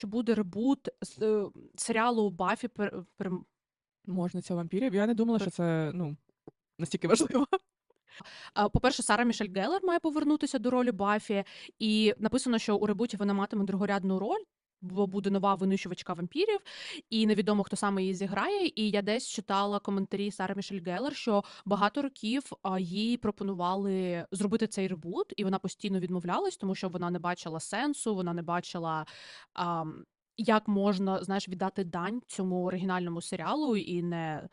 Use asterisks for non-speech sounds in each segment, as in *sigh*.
що буде ребут з е, серіалу Баффі пер, пер, Можна вампірів. Я не думала, що це ну, настільки важливо. А, По-перше, Сара Мішель Геллер має повернутися до ролі Баффі, і написано, що у ребуті вона матиме другорядну роль. Бо буде нова винищувачка вампірів, і невідомо хто саме її зіграє. І я десь читала коментарі Сари Мішель Геллер, що багато років їй пропонували зробити цей ребут, і вона постійно відмовлялась, тому що вона не бачила сенсу, вона не бачила. А, як можна знаєш віддати дань цьому оригінальному серіалу і не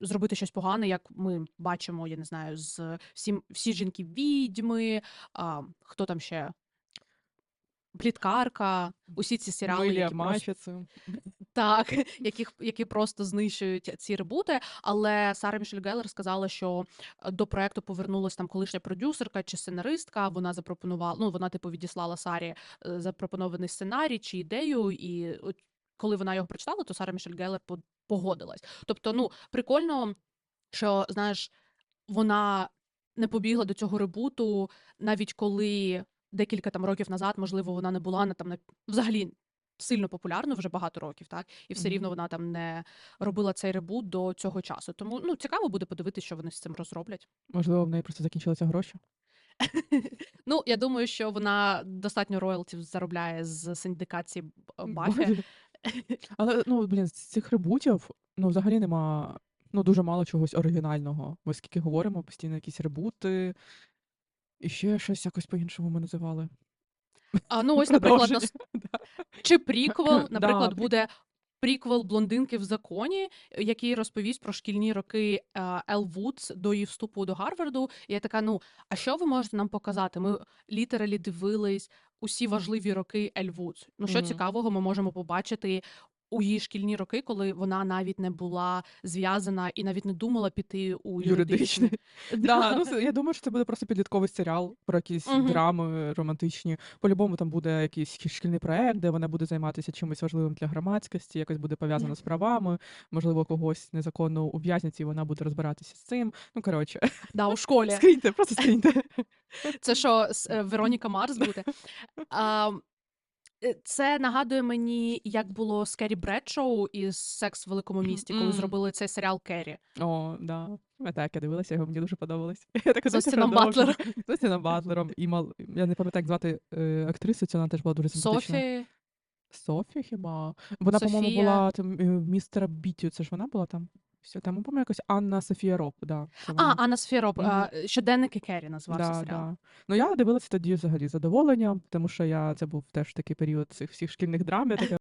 зробити щось погане, як ми бачимо, я не знаю, з всім всі жінки відьми, а, хто там ще? Пліткарка, усі ці серіали, які просто, так, *laughs* *laughs* яких, які просто знищують ці ребути. Але Сара Мішель Геллер сказала, що е, до проекту повернулася там колишня продюсерка чи сценаристка. Вона запропонувала, ну вона типу відіслала Сарі е, запропонований сценарій чи ідею, і от коли вона його прочитала, то Сара Мішель Геллер погодилась. Тобто, ну прикольно, що знаєш, вона не побігла до цього ребуту, навіть коли декілька там років назад, можливо, вона не була на там на взагалі сильно популярною вже багато років, так і все рівно вона там не робила цей ребут до цього часу. Тому ну цікаво буде подивитися, що вони з цим розроблять. Можливо, в неї просто закінчилися гроші. *laughs* Ну я думаю, що вона достатньо роялтів заробляє з синдикації Б- Баффі. *laughs* Але ну, блін, з цих ребутів ну, взагалі нема ну, дуже мало чогось оригінального. Ми скільки говоримо, постійно якісь ребути, і ще щось якось по-іншому ми називали. А *laughs* ну ось, наприклад, нас *laughs* Чи приквел, *laughs* наприклад, прик- буде приквел блондинки в законі, який розповість про шкільні роки е, Ел Вудс до її вступу до Гарварду. І я така: ну а що ви можете нам показати? Ми літералі дивились усі важливі роки Ель Вудс. Ну що Мгм. цікавого, ми можемо побачити. У її шкільні роки, коли вона навіть не була зв'язана і навіть не думала піти у юридичний. *laughs* Юридичний. Да, ну, я думаю, що це буде просто підлітковий серіал про якісь драми романтичні. По-любому там буде якийсь шкільний проект, де вона буде займатися чимось важливим для громадськості, якось буде пов'язано з правами, можливо, когось незаконно ув'язнять, і вона буде розбиратися з цим. Ну, коротше, Да, у *laughs* школі. скиньте, просто скиньте. Це що, е, Вероніка Марс буде? *laughs* А, е, це нагадує мені, як було з Керрі Бредшоу із Секс в великому місті, коли Мгм. зробили цей серіал Керрі. О, да. Я так, я дивилася його, мені дуже подобалось. *laughs* Я так З Остіном Батлером. *laughs* З Остіном Батлером. І мал... Я не пам'ятаю, як звати е, актрису, цю вона теж була дуже симпатична. Софі. Софі хіба? Вона, по-моєму, Софія. була там е, містера Біттю, це ж вона була там? Все, там, по-моєму, якось Анна Софія Роб, да. це А, вона. Анна Софія Роб, а, Щоденники Керрі назвався Да, серіал. да. Ну я дивилася тоді взагалі з задоволенням, тому що я це був теж такий період цих всіх шкільних драм. Я така